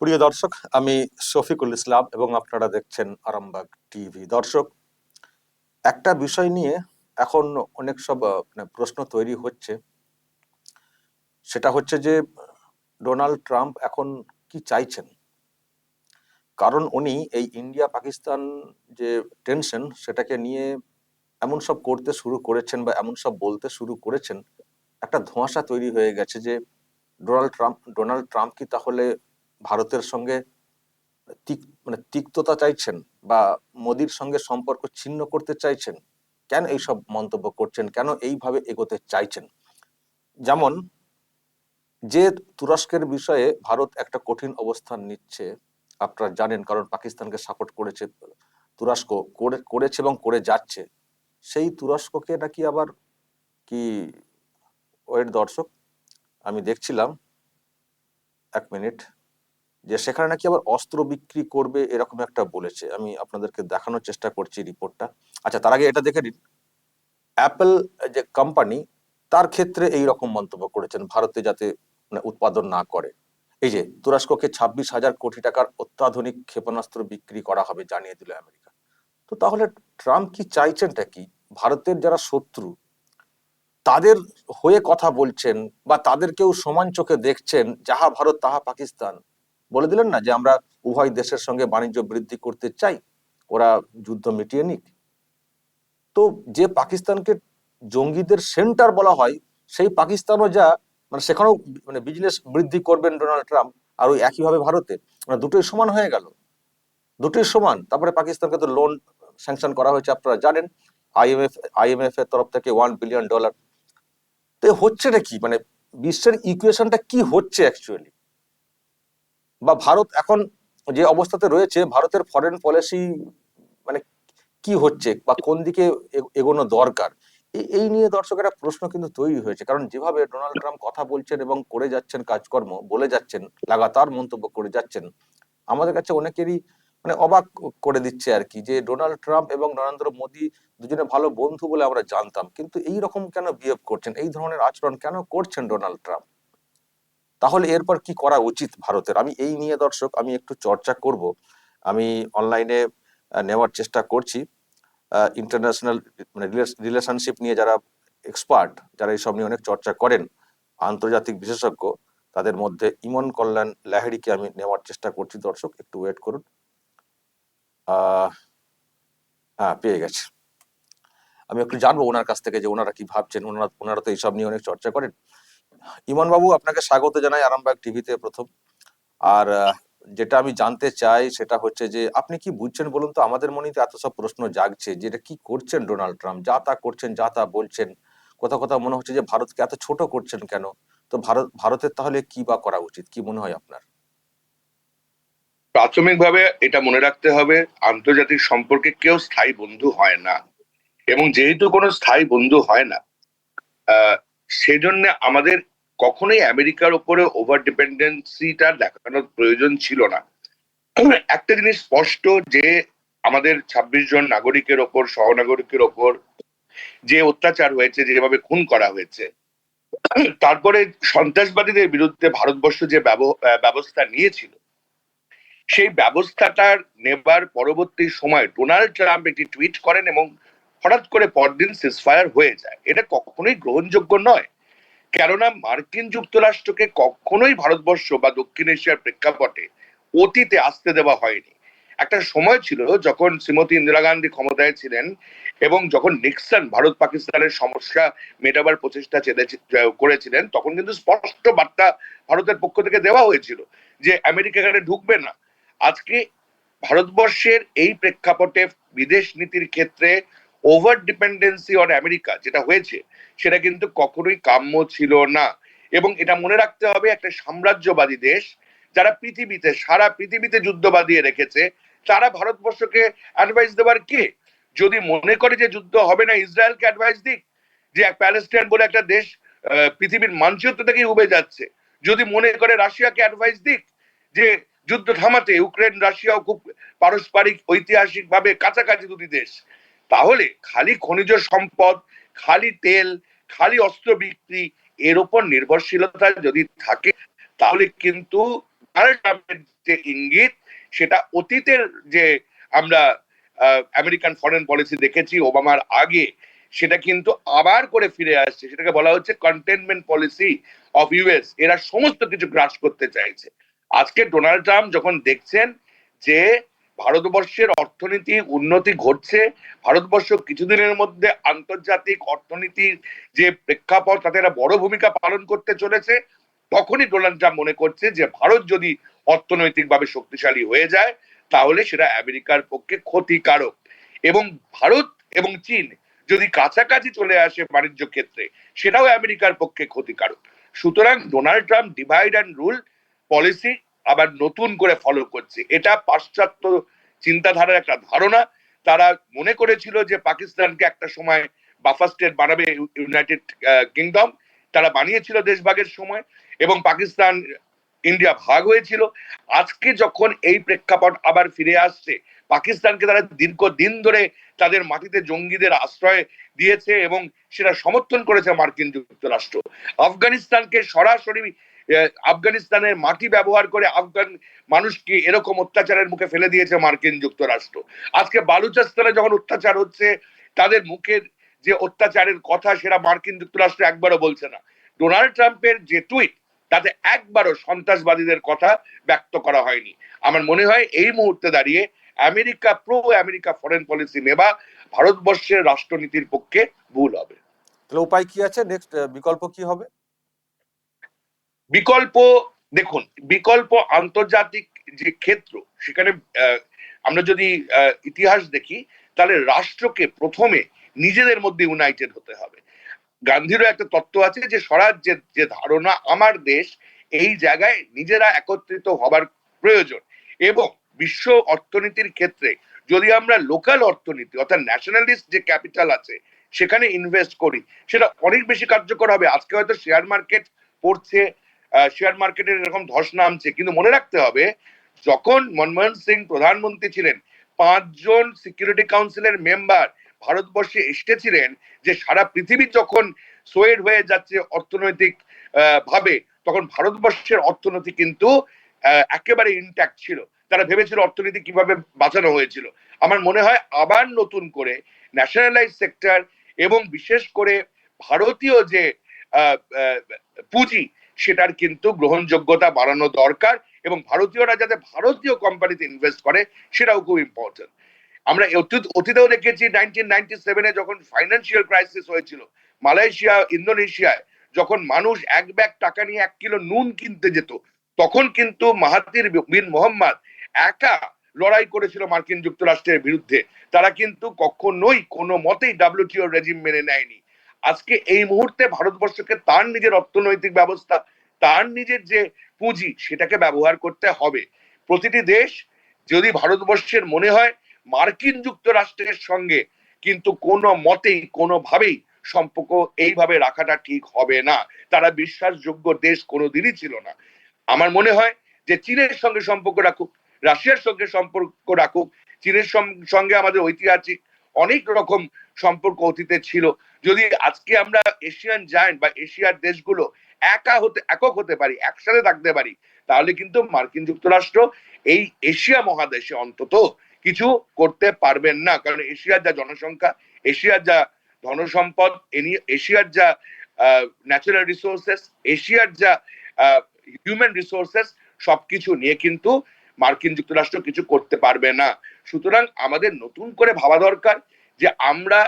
প্রিয় দর্শক, আমি শফিকুল ইসলাম এবং আপনারা দেখছেন আরামবাগ টিভি। দর্শক, একটা বিষয় নিয়ে এখন অনেক সব মানে প্রশ্ন তৈরি হচ্ছে। সেটা হচ্ছে যে, ডোনাল্ড ট্রাম্প এখন কি চাইছেন? কারণ উনি এই ইন্ডিয়া পাকিস্তান যে টেনশন, সেটাকে নিয়ে এমন সব করতে শুরু করেছেন বা এমন সব বলতে শুরু করেছেন, একটা ধোঁয়াশা তৈরি হয়ে গেছে যে, ডোনাল্ড ট্রাম্প ডোনাল্ড ট্রাম্প কি তাহলে ভারতের সঙ্গে মানে তিক্ততা চাইছেন বা মোদির সঙ্গে সম্পর্ক ছিন্ন করতে চাইছেন, কেন এইসব মন্তব্য করছেন, কেন এইভাবে এগোতে চাইছেন? যেমন, যে তুরস্কের বিষয়ে ভারত একটা কঠিন অবস্থান নিচ্ছে, আপনারা জানেন কারণ পাকিস্তানকে সাপোর্ট করেছে, তুরস্ক করে, করেছে এবং করে যাচ্ছে, সেই তুরস্ককে নাকি আবার কি ওয়েট দর্শক, আমি দেখছিলাম, এক মিনিট। যে সেখানে নাকি আবার অস্ত্র বিক্রি করবে এরকম একটা বলেছে। আমি আপনাদেরকে দেখানোর চেষ্টা করছি রিপোর্টটা। আচ্ছা তার আগে এটা দেখে নিন। অ্যাপল যে কোম্পানি তার ক্ষেত্রে এই রকম মন্তব্য করেছেন, ভারতে যাতে মানে উৎপাদন না করে। এই যে, তুরস্ককে ছাব্বিশ হাজার কোটি টাকার অত্যাধুনিক ক্ষেপণাস্ত্র বিক্রি করা হবে জানিয়ে দিল আমেরিকা। তো তাহলে ট্রাম্প কি চাইছেনটা কি? ভারতের যারা শত্রু, তাদের হয়ে কথা বলছেন বা তাদেরকেও সমান চোখে দেখছেন, যাহা ভারত, তাহা পাকিস্তান বলে দিলেন না যে আমরা উভয় দেশের সঙ্গে বাণিজ্য বৃদ্ধি করতে চাই, ওরা যুদ্ধ মিটিয়ে নিক। তো যে পাকিস্তানকে জঙ্গিদের সেন্টার বলা হয়, সেই পাকিস্তানও যা মানে সেখানেও মানে বিজনেস বৃদ্ধি করবেন ডোনাল্ড ট্রাম্প, আর ওই একইভাবে ভারতে মানে দুটোই সমান হয়ে গেল। দুটোই সমান। তারপরে পাকিস্তানকে তো লোন স্যাংশন করা হয়েছে, আপনারা জানেন। আইএমএফ আইএমএফ এর তরফ থেকে ওয়ান বিলিয়ন ডলার তো হচ্ছেটা কি? মানে বিশ্বের ইকুয়েশনটা কি হচ্ছে অ্যাকচুয়ালি বা ভারত এখন যে অবস্থাতে রয়েছে, ভারতের ফরেন পলিসি মানে কি হচ্ছে বা কোন দিকে এগোনো দরকার? এই- নিয়ে দর্শকেরা প্রশ্ন কিন্তু তৈরি হয়েছে। কারণ যেভাবে ডোনাল্ড ট্রাম্প কথা বলছেন এবং করে যাচ্ছেন কাজকর্ম, বলে যাচ্ছেন, লাগাতার মন্তব্য করে যাচ্ছেন, আমাদের কাছে অনেকেরই মানে অবাক করে দিচ্ছে আর কি, যে ডোনাল্ড ট্রাম্প এবং নরেন্দ্র মোদী দুজনে ভালো বন্ধু বলে আমরা জানতাম। কিন্তু এই রকম কেন বিহেভ করছেন? এই ধরনের আচরণ কেন করছেন ডোনাল্ড ট্রাম্প? তাহলে এরপর কি করা উচিত ভারতের? আমি এই নিয়ে দর্শক, আমি একটু চর্চা করব। আমি অনলাইনে নেওয়ার চেষ্টা করছি। ইন্টারন্যাশনাল মানে রিলেশনশিপ নিয়ে যারা এক্সপার্ট যারা এইসব নিয়ে অনেক চর্চা করেন, আন্তর্জাতিক বিশেষজ্ঞ, তাদের মধ্যে ইমন কল্যাণ লাহিড়িকে আমি নেওয়ার চেষ্টা করছি। দর্শক, একটু ওয়েট করুন। হ্যাঁ পেয়ে গেছে। আমি একটু জানব ওনার কাছ থেকে যে ওনারা কি ভাবছেন। ওনারা ওনারা তো এইসব নিয়ে অনেক চর্চা করেন। ইমন বাবু আপনাকে স্বাগত জানাই আরামবাগ টিভিতে প্রথম। আর যেটা আমি জানতে চাই সেটা হচ্ছে যে, আপনি কি বুঝছেন বলুন তো, আমাদের মনেতে এত সব প্রশ্ন জাগছে যে, এটা কি করছেন ডোনাল্ড ট্রাম্প? যা তা করছেন, যা তা বলছেন, কোথাও কোথাও মনে হচ্ছে যে, ভারতকে এত ছোট করছেন কেন? তো ভারত, ভারতের তাহলে কি বা করা উচিত? কি মনে হয় আপনার? প্রাথমিকভাবে এটা মনে রাখতে হবে, আন্তর্জাতিক সম্পর্কে কেউ স্থায়ী বন্ধু হয় না। এবং যেহেতু কোনো স্থায়ী বন্ধু হয় না সেজন্য আমাদের কখনোই আমেরিকার উপরে ওভার ডিপেন্ডেন্সিটা দেখানোর প্রয়োজন ছিল না। একটা জিনিস স্পষ্ট যে আমাদের ২৬ জন নাগরিকের ওপর, সহনাগরিকের ওপর যে অত্যাচার হয়েছে যেভাবে খুন করা হয়েছে, তারপরে সন্ত্রাসবাদীদের বিরুদ্ধে ভারতবর্ষ যে ব্যবস্থা নিয়েছিল, সেই ব্যবস্থাটার নেবার পরবর্তী সময় ডোনাল্ড ট্রাম্প একটি টুইট করেন এবং হঠাৎ করে পরদিন সিসফায়ার হয়ে যায়। এটা কখনোই গ্রহণযোগ্য নয়। কেননা মার্কিন যুক্তরাষ্ট্রকে কখনোই ভারতবর্ষ বা দক্ষিণ এশিয়ার প্রেক্ষাপটে অতীতে আসতে দেওয়া হয়নি। একটা সময় ছিল যখন শ্রীমতী ইন্দিরা গান্ধী ক্ষমতায় ছিলেন এবং যখন নিক্সন ভারত পাকিস্তানের সমস্যা মেটাবার প্রচেষ্টা করেছিলেন, তখন কিন্তু স্পষ্ট বার্তা ভারতের পক্ষ থেকে দেওয়া হয়েছিল যে আমেরিকা এখানে ঢুকবে না। আজকে ভারতবর্ষের এই প্রেক্ষাপটে বিদেশ নীতির ক্ষেত্রে ওভার ডিপেন্ডেন্সি অন আমেরিকা যেটা হয়েছে, সেটা কিন্তু কখনোই কাম্য ছিল না। এবং এটা মনে রাখতে হবে, একটা সাম্রাজ্যবাদী দেশ, যারা পৃথিবীতে, সারা পৃথিবীতে যুদ্ধ বাঁধিয়ে রেখেছে, তারা ভারতবর্ষকে অ্যাডভাইস দেওয়ার কে? যদি মনে করে যে যুদ্ধ হবে না, ইসরায়েলকে অ্যাডভাইস দিক, যে প্যালেস্টাইন বলে একটা দেশ পৃথিবীর মানচিত্র থেকে উবে যাচ্ছে। যদি মনে করে রাশিয়াকে অ্যাডভাইস দিক, যে যুদ্ধ থামাতে, ইউক্রেন, রাশিয়াও খুব পারস্পরিক ঐতিহাসিক ভাবে কাছাকাছি দুটি দেশ। তাহলে খালি খনিজ সম্পদ, খালি তেল, খালি অস্ত্র বিক্রি, এর উপর নির্ভরশীলতা যদি থাকে, তাহলে কিন্তু যে ইঙ্গিত, সেটা অতীতের যে আমরা আমেরিকান ফরেন পলিসি দেখেছি ওবামার আগে, সেটা কিন্তু আবার করে ফিরে আসছে। সেটাকে বলা হচ্ছে কন্টেনমেন্ট পলিসি অফ ইউএস এরা সমস্ত কিছু গ্রাস করতে চাইছে। আজকে ডোনাল্ড ট্রাম্প যখন দেখছেন যে ভারতবর্ষের অর্থনীতি উন্নতি ঘটছে। ভারতবর্ষ কিছুদিনের মধ্যে আন্তর্জাতিক অর্থনীতির যে প্রেক্ষাপট, তাতে একটা বড় ভূমিকা পালন করতে চলেছে। তখনই ডোনাল্ড ট্রাম্প মনে করছে যে, ভারত যদি অর্থনৈতিকভাবে শক্তিশালী হয়ে যায়, তাহলে সেটা আমেরিকার পক্ষে ক্ষতিকারক। এবং ভারত এবং চীন যদি কাছাকাছি চলে আসে বাণিজ্য ক্ষেত্রে, সেটাও আমেরিকার পক্ষে ক্ষতিকারক। সুতরাং Donald Trump divide and rule policy আবার নতুন করে ফলো করছে। এটা পাশ্চাত্য চিন্তাধারার একটা ধারণা। তারা মনে করেছিল যে পাকিস্তানকে একটা সময় বাফার স্টেট বানাবে ইউনাইটেড কিংডম। তারা বানিয়েছিল দেশভাগের সময় এবং পাকিস্তান, ইন্ডিয়া ভাগ হয়েছিল। আজকে যখন এই প্রেক্ষাপট আবার ফিরে আসছে, পাকিস্তানকে তারা দীর্ঘদিন ধরে তাদের মাটিতে জঙ্গিদের আশ্রয় দিয়েছে এবং সেটা সমর্থন করেছে মার্কিন যুক্তরাষ্ট্র। আফগানিস্তানকে সরাসরি আফগানিস্তানের মাটি ব্যবহার করে আফগান মানুষকে এরকম অত্যাচারের মুখে ফেলে দিয়েছে মার্কিন যুক্তরাষ্ট্র। আজকে বালুচিস্তানে যখন অত্যাচার হচ্ছে, তাদের মুখের যে অত্যাচারের কথা সেটা মার্কিন যুক্তরাষ্ট্র একবারও বলছে না। ডোনাল্ড ট্রাম্পের যে টুইট, তাতে একবারও সন্ত্রাসবাদীদের কথা ব্যক্ত করা হয়নি। আমার মনে হয় এই মুহূর্তে দাঁড়িয়ে America pro, America foreign policy নেবা, ভারতবর্ষের রাষ্ট্রনীতির পক্ষে ভুল হবে। তাহলে উপায় কি আছে? নেক্সট বিকল্প কি হবে? বিকল্প, দেখুন, বিকল্প আন্তর্জাতিক যে ক্ষেত্র, সেখানে আমরা যদি ইতিহাস দেখি, তাহলে রাষ্ট্রকে প্রথমে নিজেদের মধ্যে ইউনাইটেড হতে হবে। গান্ধীরও একটা তত্ত্ব আছে যে স্বরাজ্যের যে ধারণা আমার দেশ, এই জায়গায় নিজেরা একত্রিত হবার প্রয়োজন। এবং বিশ্ব অর্থনীতির ক্ষেত্রে, যদি আমরা লোকাল অর্থনীতি, অর্থাৎ ন্যাশনালিস্ট যে ক্যাপিটাল আছে, সেখানে ইনভেস্ট করি, সেটা অনেক বেশি কার্যকর হবে। আজকে হয়তো শেয়ার মার্কেট পড়ছে শেয়ার মার্কেটের এরকম ধস নামছে। কিন্তু মনে রাখতে হবে, যখন মনমোহন সিং প্রধানমন্ত্রী ছিলেন, পাঁচজন সিকিউরিটি কাউন্সিলের মেম্বার ভারতবর্ষে এসেছিলেন যে সারা পৃথিবী যখন সোয়েড হয়ে যাচ্ছে অর্থনৈতিক ভাবে, তখন ভারতবর্ষের অর্থনীতি কিন্তু একেবারে ইনট্যাক্ট ছিল। তারা ভেবেছিল অর্থনীতি কীভাবে বাঁচানো হয়েছিল। আমার মনে হয় আবার নতুন করে ন্যাশনালাইজ সেক্টর এবং বিশেষ করে ভারতীয় যে পুঁজি সেটার কিন্তু গ্রহণযোগ্যতা বাড়ানো দরকার এবং ভারতীয়রা যাতে ভারতীয় কোম্পানিতে ইনভেস্ট করে, সেটাও খুব ইম্পর্টেন্ট আমরা অতীতেও দেখেছি নাইনটিন নাইনটি সেভেনে যখন ফাইন্যান্সিয়াল ক্রাইসিস হয়েছিল, মালয়েশিয়া, ইন্দোনেশিয়ায় যখন মানুষ এক ব্যাগ টাকা নিয়ে এক কিলো নুন কিনতে যেত, তখন কিন্তু মাহাতির বিন মোহাম্মদ একা লড়াই করেছিল মার্কিন যুক্তরাষ্ট্রের বিরুদ্ধে। তারা কিন্তু কখনোই কোনো মতেই ডাব্লিউটিও রেজিম মেনে নেয়নি। আজকে এই মুহূর্তে ভারতবর্ষকে তার নিজের অর্থনৈতিক ব্যবস্থা, তার নিজের যে পুঁজি, সেটাকে ব্যবহার করতে হবে। প্রতিটি দেশ যদি ভারতবর্ষের মনে হয় মার্কিন যুক্তরাষ্ট্রের সঙ্গে, কিন্তু কোনো মতেই, কোনোভাবেই সম্পর্ক এইভাবে রাখাটা ঠিক হবে না। তারা বিশ্বাসযোগ্য দেশ কোনোদিনই ছিল না। আমার মনে হয় যে চীনের সঙ্গে সম্পর্ক রাখুক, রাশিয়ার সঙ্গে সম্পর্ক রাখুক, চীনের সঙ্গে আমাদের ঐতিহাসিক অনেক রকম সম্পর্ক অতীতে ছিল। যদি আজকে আমরা এশিয়ান জায়েন্ট বা এশিয়ার দেশগুলো একা হতে, একক হতে পারি, একসাথে থাকতে পারি, তাহলে কিন্তু মার্কিন যুক্তরাষ্ট্র এই এশিয়া মহাদেশে অন্তত কিছু করতে পারবেন না। কারণ এশিয়ার যা জনসংখ্যা এশিয়ার যা ধনসম্পদ এশিয়ার যা ন্যাচারাল রিসোর্সেস এশিয়ার যা হিউম্যান রিসোর্সেস সবকিছু নিয়ে কিন্তু মার্কিন যুক্তরাষ্ট্র কিছু করতে পারবে না। সুতরাং আমাদের নতুন করে ভাবা দরকার যে আমরা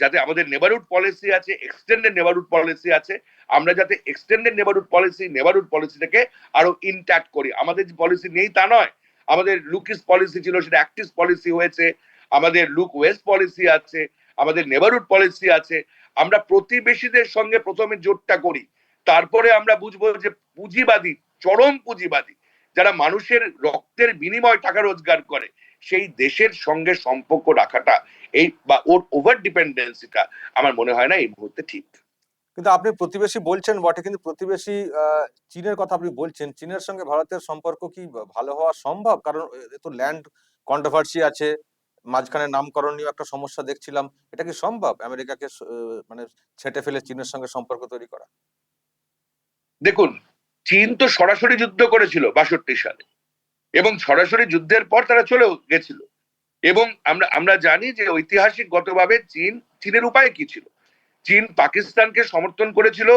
যাতে আমাদের নেবারহুড পলিসি আছে এক্সটেন্ডেড নেবারহুড পলিসি আছে, আমরা যাতে এক্সটেন্ডেড নেবারহুড পলিসি নেবারহুড পলিসিটাকে আরও ইনট্যাক্ট করি। আমাদের যে পলিসি নেই তা নয়। আমাদের লুকিস পলিসি ছিল, সেটা অ্যাক্টিস পলিসি হয়েছে, আমাদের লুক ওয়েস্ট পলিসি আছে, আমাদের নেবারহুড পলিসি আছে। আমরা প্রতিবেশীদের সঙ্গে প্রথমে জোটটা করি। তারপরে আমরা বুঝব যে পুঁজিবাদী, চরম পুঁজিবাদী, যারা মানুষের রক্তের বিনিময় টাকা রোজগার করে সেই দেশের সঙ্গে সম্পর্ক রাখাটা এই বা ওর ওভার ডিপেন্ডেন্সিটা আমার মনে হয় না এই মুহূর্তে ঠিক। কিন্তু আপনি প্রতিবেশী বলছেন বটে কিন্তু প্রতিবেশী চীনের কথা আপনি বলছেন চীনের সঙ্গে ভারতের সম্পর্ক কি ভালো হওয়া সম্ভব? কারণ তো ল্যান্ড কন্ট্রোভার্সি আছে মাঝখানে নামকরণ নিয়ে একটা সমস্যা দেখছিলাম। এটা কি সম্ভব আমেরিকাকে মানে ছেটে ফেলে চীনের সঙ্গে সম্পর্ক তৈরি করা? দেখুন চীন তো সরাসরি যুদ্ধ করেছিল বাষট্টি সালে। এবং সরাসরি যুদ্ধের পর তারা চলেও গেছিল। এবং আমরা আমরা জানি যে ঐতিহাসিকগতভাবে চীন, চীনের উপায় কি ছিল? চীন পাকিস্তানকে সমর্থন করেছিল,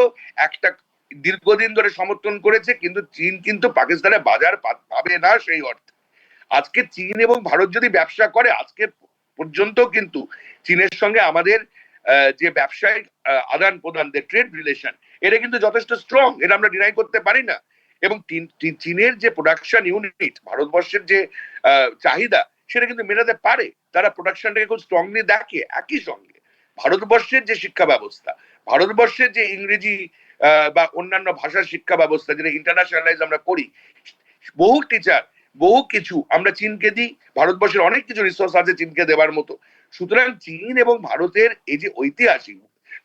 একটা দীর্ঘদিন ধরে সমর্থন করেছে, কিন্তু চীন কিন্তু পাকিস্তানের বাজার পাবে না সেই অর্থে। আজকে চীন এবং ভারত যদি ব্যবসা করে, আজকে পর্যন্ত কিন্তু চীনের সঙ্গে আমাদের যে ব্যবসায়িক আদান প্রদান ট্রেড রিলেশন এটা কিন্তু যথেষ্ট স্ট্রং এটা আমরা ডিনাই করতে পারি না। এবং চীন- চীন- চীনের যে প্রোডাকশন ইউনিট ভারতবর্ষের যে চাহিদা, সেটা কিন্তু মেটাতে পারে। তারা প্রোডাকশনটাকে খুব স্ট্রংলি দেখে, একই সঙ্গে। ভারতবর্ষের যে শিক্ষা ব্যবস্থা, ভারতবর্ষের যে ইংরেজি বা অন্যান্য ভাষার শিক্ষা ব্যবস্থা, যেটা ইন্টারন্যাশনালাইজ আমরা করি, বহু টিচার বহু কিছু আমরা চীনকে দিই। ভারতবর্ষের অনেক কিছু রিসোর্স আছে চীনকে দেওয়ার মতো। সুতরাং চীন এবং ভারতের এই যে ঐতিহাসিক,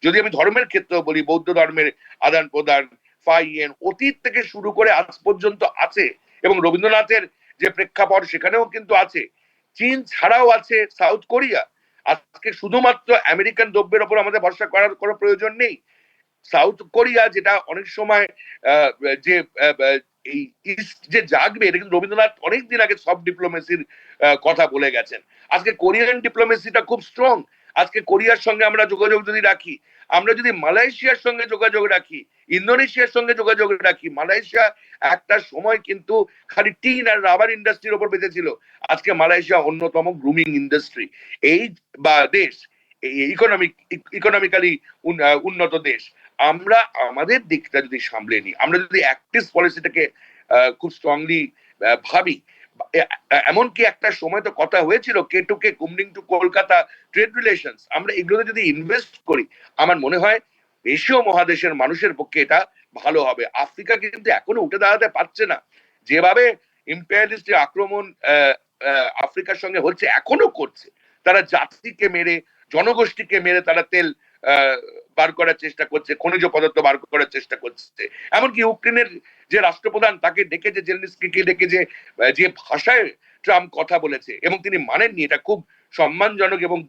যদি আমি ধর্মের ক্ষেত্রেও বলি, বৌদ্ধ ধর্মের আদান প্রদান ফাইয়েন অতীত থেকে শুরু করে আজ পর্যন্ত আছে। এবং রবীন্দ্রনাথের যে প্রেক্ষাপট, সেখানেও কিন্তু আছে। চীন ছাড়াও আছে সাউথ কোরিয়া আজকে শুধুমাত্র আমেরিকান দ্রব্যের ওপর আমাদের ভরসা করার কোনো প্রয়োজন নেই। সাউথ কোরিয়া যেটা অনেক সময় যে এই ইস্ট যে জাগবে, এটা কিন্তু রবীন্দ্রনাথ অনেক দিন আগে সব ডিপ্লোমেসির কথা বলে গেছেন। আজকে কোরিয়ান ডিপ্লোমেসিটা খুব স্ট্রং আজকে কোরিয়ার সঙ্গে আমরা যোগাযোগ যদি রাখি আমরা যদি মালয়েশিয়ার সঙ্গে যোগাযোগ রাখি, ইন্দোনেশিয়ার সঙ্গে যোগাযোগ রাখি, মালয়েশিয়া একটা সময় কিন্তু খালি টিন আর রাবার ইন্ডাস্ট্রির ওপর বেঁচেছিল আজকে মালয়েশিয়া অন্যতম গ্রুমিং ইন্ডাস্ট্রি এই বা দেশ ইকোনমিক ইকোনমিক্যালি উন্নত দেশ। আমরা, আমাদের দিকটা যদি সামলে নিই, আমরা যদি অ্যাক্টিভ পলিসিটাকে খুব স্ট্রংলি ভাবি এমনকি একটা সময় তো কথা হয়েছিল, K to K Kunming to Kolkata trade relations. আমরা এগুলোতে যদি ইনভেস্ট করি, আমার মনে হয় এশীয় মহাদেশের মানুষের পক্ষে এটা ভালো হবে। আফ্রিকা কিন্তু এখনও উঠে দাঁড়াতে পারছে না। যেভাবে ইম্পেরিয়ালিস্ট আক্রমণ আফ্রিকার সঙ্গে হচ্ছে, এখনও করছে। তারা জাতিকে মেরে, জনগোষ্ঠীকে মেরে তারা তেল বার করার চেষ্টা করছে, খনিজ পদার্থ বার করার চেষ্টা করছে। এমনকি ইউক্রেনের যে রাষ্ট্রপ্রধান, তাকে ডেকে যে জেলনিস্কিকে ডেকে যে যে ভাষায় ট্রাম্প কথা বলেছে, এবং তিনি মানেননি, এটা খুব সম্মানজনক এবং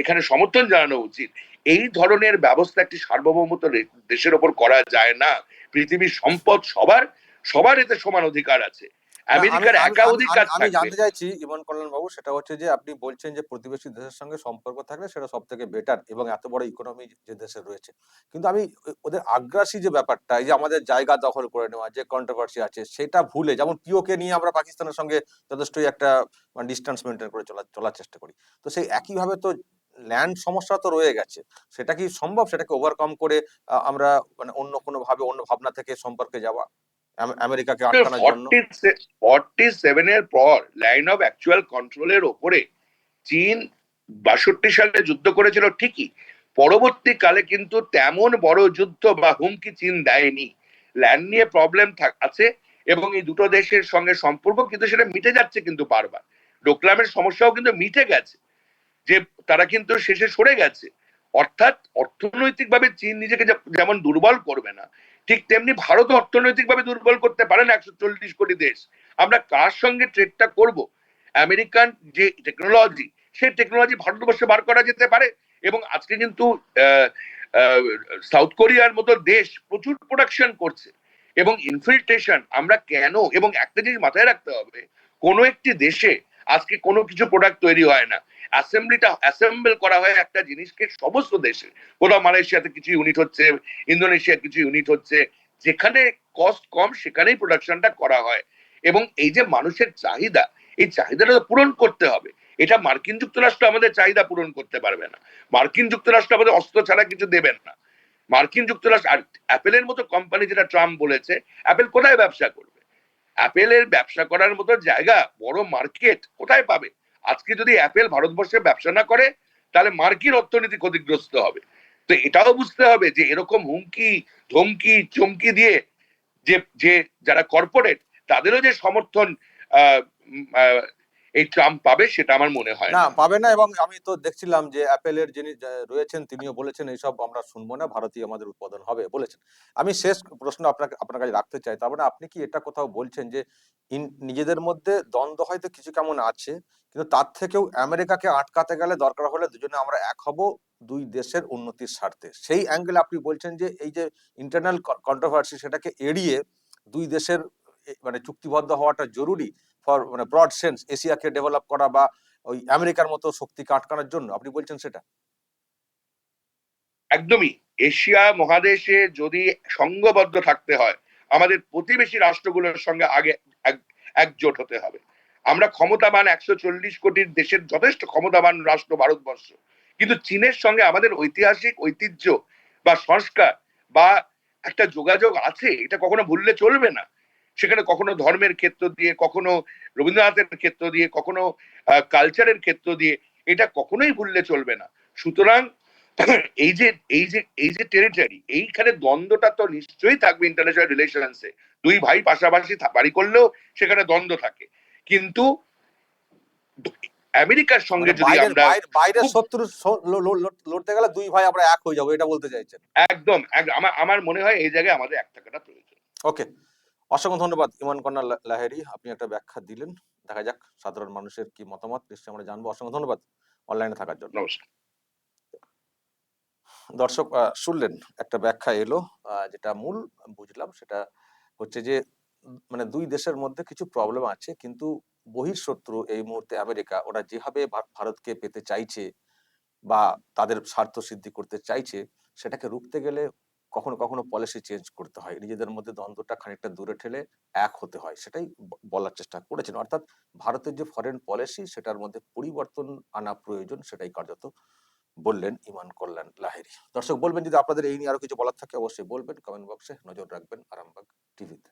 এখানে সমর্থন জানানো উচিত। এই ধরনের ব্যবস্থা একটি সার্বভৌমত্ব দেশের ওপর করা যায় না। পৃথিবীর সম্পদ সবার সবার এতে সমান অধিকার আছে। আমেরিকার আমি- জানতে চাইছি ইমন কল্যাণ বাবু সেটা হচ্ছে যে আপনি বলছেন যে প্রতিবেশী দেশের সঙ্গে সম্পর্ক থাকলে সেটা সব থেকে বেটার এবং এত বড় ইকোনমি যে দেশে রয়েছে। কিন্তু আমি ওদের আগ্রাসী যে ব্যাপারটা এই যে আমাদের জায়গা দখল করে নেওয়া যে কন্ট্রোভার্সি আছে সেটা ভুলে যেমন পিওকে নিয়ে আমরা পাকিস্তানের সঙ্গে যথেষ্টই একটা ডিস্টেন্স মেনটেন করে চলা চলার চেষ্টা করি। তো সেই একইভাবে তো ল্যান্ড সমস্যা তো রয়ে গেছে। সেটা কি সম্ভব? সেটাকে ওভারকাম করে আমরা মানে অন্য কোনো ভাবে অন্য ভাবনা থেকে সম্পর্কে যাওয়া? আমেরিকাকে আটকানোর জন্য। পর লাইন অফ অ্যাকচুয়াল কন্ট্রোলের ওপরে চীন বাষট্টি সালে যুদ্ধ করেছিল ঠিকই। পরবর্তীকালে কিন্তু তেমন বড় যুদ্ধ বা হুমকি চীন দেয়নি। ল্যান্ড নিয়ে প্রবলেম আছে এবং এই দুটো দেশের সঙ্গে সম্পর্ক কিন্তু সেটা মিটে যাচ্ছে কিন্তু বারবার। ডোকলামের সমস্যাও কিন্তু মিটে গেছে যে তারা কিন্তু শেষে সরে গেছে। অর্থাৎ অর্থনৈতিকভাবে চীন নিজেকে যেমন দুর্বল করবে না ঠিক তেমনি ভারত অর্থনৈতিকভাবে দুর্বল করতে পারে না একশো চল্লিশ কোটি দেশ। আমরা কার সঙ্গে ট্রেডটা করব? আমেরিকান যে টেকনোলজি সেই টেকনোলজি ভারতবর্ষে বার করা যেতে পারে এবং আজকে কিন্তু সাউথ কোরিয়ার মতো দেশ প্রচুর প্রোডাকশন করছে এবং ইনফিল্ট্রেশন আমরা কেন? এবং একটা জিনিস মাথায় রাখতে হবে, কোনো একটি দেশে আজকে কোনো কিছু প্রোডাক্ট তৈরি হয় না। অ্যাসেম্বলিটা অ্যাসেম্বল করা হয় একটা জিনিসকে সমস্ত দেশে কোথাও মালয়েশিয়াতে কিছু ইউনিট হচ্ছে, ইন্দোনেশিয়া কিছু ইউনিট হচ্ছে, যেখানে কস্ট কম সেখানেই প্রোডাকশনটা করা হয়। এবং এই যে মানুষের চাহিদা, এই চাহিদাটা তো পূরণ করতে হবে। এটা মার্কিন যুক্তরাষ্ট্র আমাদের চাহিদা পূরণ করতে পারবে না। মার্কিন যুক্তরাষ্ট্র আমাদের অস্ত্র ছাড়া কিছু দেবেন না। মার্কিন যুক্তরাষ্ট্র, আর অ্যাপেলের মতো কোম্পানি যেটা ট্রাম্প বলেছে, অ্যাপেল কোথায় ব্যবসা করবে? অ্যাপেলের ব্যবসা করার মতো জায়গা, বড় মার্কেট কোথায় পাবে? আজকে যদি অ্যাপেল ভারতবর্ষে ব্যবসা না করে, তাহলে মার্কিন অর্থনীতি ক্ষতিগ্রস্ত হবে। তো এটাও বুঝতে হবে যে এরকম হুমকি, ধমকি, চমকি দিয়ে যে যে যারা কর্পোরেট তাদেরও যে সমর্থন এই ট্রাম্প পাবে সেটা আমার মনে হয় না পাবে না এবং আমি তো দেখছিলাম যে অ্যাপেলের যিনি রয়েছেন তিনিও বলেছেন এইসব আমরা শুনব না ভারতীয় আমাদের উৎপাদন হবে বলেছেন। আমি শেষ প্রশ্ন আপনাকে আপনার কাছে রাখতে চাই তার মানে আপনি কি এটা কোথাও বলছেন যে নিজেদের মধ্যে দ্বন্দ্ব হয়তো কিছু কেমন আছে কিন্তু তার থেকেও আমেরিকাকে আটকাতে গেলে দরকার হলে দুজনে আমরা এক হব দুই দেশের উন্নতির স্বার্থে। সেই অ্যাঙ্গেলে আপনি বলছেন যে এই যে ইন্টারনাল কন্ট্রোভার্সি সেটাকে এড়িয়ে দুই দেশের মানে চুক্তিবদ্ধ হওয়াটা জরুরি ফর মানে ব্রড সেন্স এশিয়াকে ডেভেলপ করা বা ওই আমেরিকার মতো শক্তিকে আটকানোর জন্য। আপনি বলছেন সেটা? একদমই। এশিয়া মহাদেশে যদি সংঘবদ্ধ থাকতে হয়, আমাদের প্রতিবেশী রাষ্ট্রগুলোর সঙ্গে আগে একজোট হতে হবে। আমরা ক্ষমতাবান একশো চল্লিশ কোটির দেশের যথেষ্ট ক্ষমতাবান রাষ্ট্র ভারতবর্ষ। কিন্তু চীনের সঙ্গে আমাদের ঐতিহাসিক ঐতিহ্য বা সংস্কার বা একটা যোগাযোগ আছে, এটা কখনো ভুললে চলবে না। সেখানে কখনো ধর্মের ক্ষেত্র দিয়ে কখনো রবীন্দ্রনাথের ক্ষেত্র দিয়ে কখনো কালচারের ক্ষেত্র দিয়ে এটা কখনোই ভুললে চলবে না। সুতরাং এই যে এই যে এই যে টেরিটরি এইখানে দ্বন্দ্বটা তো নিশ্চয়ই থাকবে ইন্টারন্যাশনাল রিলেশনসে দুই ভাই পাশাপাশি বাড়ি করলেও সেখানে দ্বন্দ্ব থাকে। কিন্তু আমেরিকার সঙ্গে যদি আমরা বাইরের শত্রু লড়তে গেলে দুই ভাই আমরা এক হয়ে যাব এটা বলতে চাইছেন। একদম আমার আমার মনে হয় এই জায়গায় আমাদের এক থাকাটা প্রয়োজন। ওকে অসংখ্য ধন্যবাদ ইমান কন্যা লাহেরি আপনি একটা ব্যাখ্যা দিলেন। দেখা যাক সাধারণ মানুষের কি মতামত। নিশ্চয়ই আমরা জানব। অসংখ্য ধন্যবাদ অনলাইনে থাকার জন্য। দর্শক শুনলেন একটা ব্যাখ্যা এলো যেটা মূল বুঝলাম। সেটা হচ্ছে যে মানে দুই দেশের মধ্যে কিছু প্রবলেম আছে কিন্তু বহিঃশত্রু এই মুহূর্তে আমেরিকা ওরা যেভাবে ভারতকে পেতে চাইছে বা তাদের স্বার্থ সিদ্ধি করতে চাইছে সেটাকে রুখতে গেলে কখনো কখনো পলিসি চেঞ্জ করতে হয়। নিজেদের মধ্যে দ্বন্দ্বটা খানিকটা দূরে ঠেলে এক হতে হয়। সেটাই বলার চেষ্টা করেছেন। অর্থাৎ ভারতের যে ফরেন পলিসি সেটার মধ্যে পরিবর্তন আনা প্রয়োজন, সেটাই কার্যত বললেন ইমান কল্যাণ লাহেরি দর্শক, বলবেন যদি আপনাদের এই নিয়ে আরও কিছু বলার থাকে, অবশ্যই বলবেন। কমেন্ট বক্সে নজর রাখবেন আরামবাগ টিভিতে